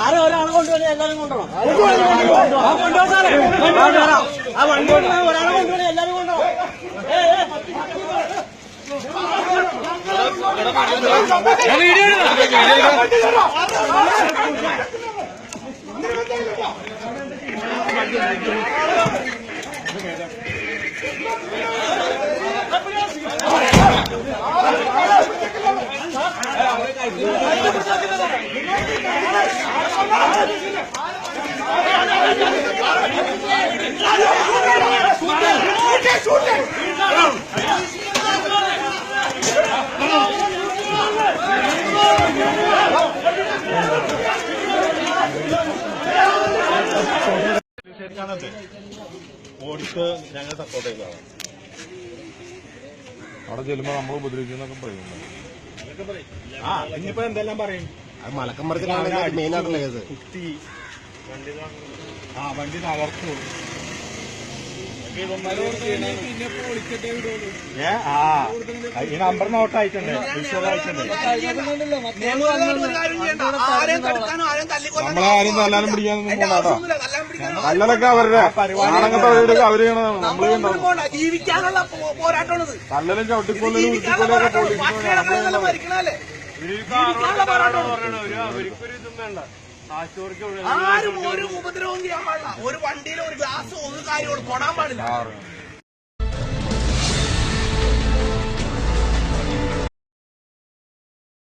ആരെ ഒരാളെ കൊണ്ടുവന്ന് എല്ലാരും കൊണ്ടുപോകണം ആ കൊണ്ടുപോകാം സാറേ കൊണ്ടുവരാം. ആ വണ്ടി കൊണ്ടുപോകാൻ ഒരാളെ കൊണ്ടുവന്ന് എല്ലാരും കൊണ്ടുപോകണം ഏ, ശരിയാണത് ഓടിച്ച് ഞങ്ങൾ സപ്പോർട്ട് ചെയ്തതാണ്. അവിടെ ചെല്ലുമ്പോ നമ്മൾ ഉപദ്രവിക്കുന്നൊക്കെ പറയുന്നു ആ ഇനിയിപ്പോ എന്തെല്ലാം പറയും? അത് മലക്കമ്പറത്തിലാണ് മെയിൻ ആയിട്ടുള്ള കേസ്. കുത്തി ആ വണ്ടി തകർത്തു. ഈ നമ്പർ നോട്ട് ആയിട്ടുണ്ട് വിഷ്വൽ ആയിട്ടുണ്ട് നമ്മളെ ആരും തല്ലാനും പിടിക്കാനൊന്നും പോകണ്ടാ തല്ലലൊക്കെ അവരുടെ പരിപാടി അവരുടെ അവർ ചെയ്യണതാണ്. നമ്മൾ ചെയ്യണ്ടാവും ജീവിക്കാനുള്ള പോരാട്ടമാണിത്. തല്ലലും ഉരുട്ടിക്കൊല്ലൊക്കെ പോലീസിന് നമ്മൾ പോരാട്ടമാണ്. ആരും ഒരു ഉപദ്രവം ചെയ്യാൻ പാടില്ല. ഒരു വണ്ടിയിൽ ഒരു ഗ്ലാസ് ഒരു കാര്യങ്ങളും കൊടാൻ പാടില്ല.